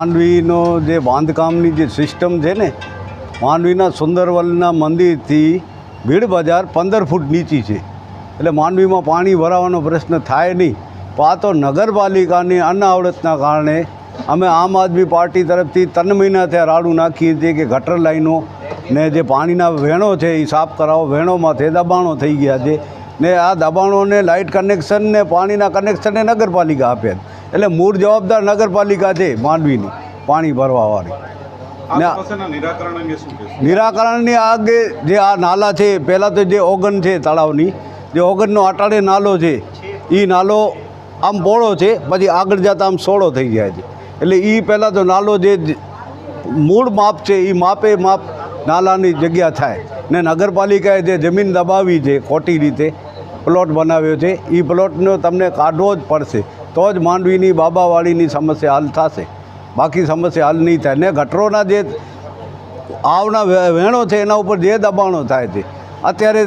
માંડવીનો જે બાંધકામની જે સિસ્ટમ છે ને, માંડવીના સુંદરવલના મંદિરથી ભીડ બજાર પંદર ફૂટ નીચી છે. એટલે માંડવીમાં પાણી ભરાવાનો પ્રશ્ન થાય નહીં. પણ આ તો નગરપાલિકાની અનાવડતના કારણે અમે આમ આદમી પાર્ટી તરફથી ત્રણ મહિના થયા રાડું નાખીએ છીએ કે ગટર લાઈનો ને જે પાણીના વહેણો છે એ સાફ કરાવો. વહેણોમાંથી દબાણો થઈ ગયા છે ને આ દબાણોને લાઇટ કનેક્શન ને પાણીના કનેક્શનને નગરપાલિકા આપે એટલે મૂળ જવાબદાર નગરપાલિકા છે માંડવીની પાણી ભરવાવાળી. નિરાકરણની આગે જે આ નાલા છે પહેલાં તો જે ઓગન છે તળાવની જે ઓગનનો અટાડે નાલો છે એ નાલો આમ પોળો છે પછી આગળ જતાં આમ સોળો થઈ જાય છે. એટલે એ પહેલાં તો નાલો જે મૂળ માપ છે એ માપે માપ નાલાની જગ્યા થાય. ને નગરપાલિકાએ જે જમીન દબાવી છે ખોટી રીતે પ્લોટ બનાવ્યો છે એ પ્લોટનો તમને કાઢવો જ પડશે. તો જ માંડવીની બાબાવાળીની સમસ્યા હલ થશે. બાકી સમસ્યા હલ નહીં થાય. ને ગટરોના જે આવના વહેણો છે, એના ઉપર જે દબાણો થાય છે. અત્યારે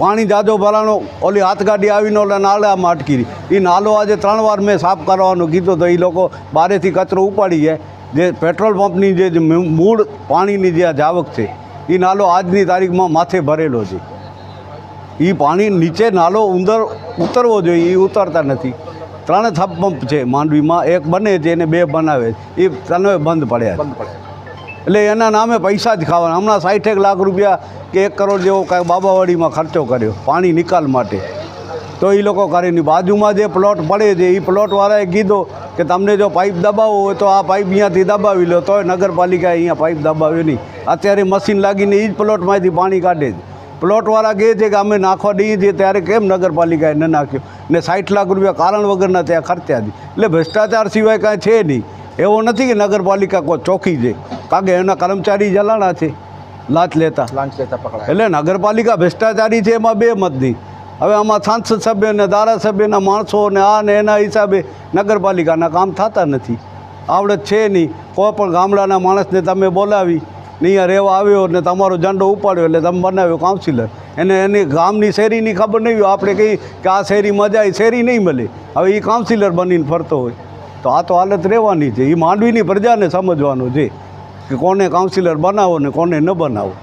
પાણી જાજો ભરાણો, ઓલી હાથગાડી આવીને ઓલા નાળામાં અટકી એ નાલો આજે ત્રણ વાર મેં સાફ કરવાનું કીધું તો એ લોકો બારેથી કચરો ઉપાડી જાય જે પેટ્રોલ પંપની જે મૂળ પાણીની જે જાવક છે એ નાલો આજની તારીખમાં માથે ભરેલો છે. એ પાણી નીચે નાલો ઉંદર, ઉતરવો જોઈએ એ ઉતરતા નથી. ત્રણ થપ પંપ છે માંડવીમાં. એક બને છે એને બે બનાવે છે. એ ત્રણે બંધ પડ્યા એટલે એના નામે પૈસા જ ખાવાના. હમણાં સાઠેક લાખ રૂપિયા કે એક કરોડ જેવો કાંઈ બાબાવાડીમાં ખર્ચો કર્યો પાણી નિકાલ માટે. તો એ લોકો કરે નહીં બાજુમાં જે પ્લોટ પડે છે એ પ્લોટવાળાએ કીધું કે તમને જો પાઇપ દબાવવો હોય તો આ પાઇપ અહીંયાથી દબાવી લો. તોય નગરપાલિકાએ અહીંયા પાઇપ દબાવ્યો નહીં. અત્યારે મશીન લાગીને એ જ પ્લોટમાંથી પાણી કાઢે છે. પ્લોટવાળા કહે છે કે અમે નાખવા દઈએ છીએ ત્યારે કેમ નગરપાલિકાએ ન નાખ્યું? ને સાઠ લાખ રૂપિયા કારણ વગરના ત્યાં ખર્ચ્યા છે. એટલે ભ્રષ્ટાચાર સિવાય કાંઈ છે નહીં. એવો નથી કે નગરપાલિકા કોઈ ચોખી છે કારણ કે એના કર્મચારી જલાણા છે. લાંચ લેતા. લાંચ લેતા પકડાય. એટલે નગરપાલિકા ભ્રષ્ટાચારી છે એમાં બે મત નહીં. હવે આમાં સાંસદ સભ્ય ને ધારાસભ્યના માણસો ને આ ને એના હિસાબે નગરપાલિકાના કામ થતા નથી. આવડત છે નહીં. કોઈ પણ ગામડાના માણસને તમે બોલાવી ને અહીંયા રહેવા આવ્યો ને તમારો ઝંડો ઉપાડ્યો એટલે તમે બનાવ્યો કાઉન્સિલર એને એની ગામની શેરીની ખબર નહીં હોય. આપણે કહીએ કે આ શેરી મજા એ શેરી નહીં મળે. હવે એ કાઉન્સિલર બનીને ફરતો હોય. તો આ તો હાલત રહેવાની છે. એ માંડવીની પ્રજાને સમજવાનું છે કે કોને કાઉન્સિલર બનાવો ને કોને ન બનાવો.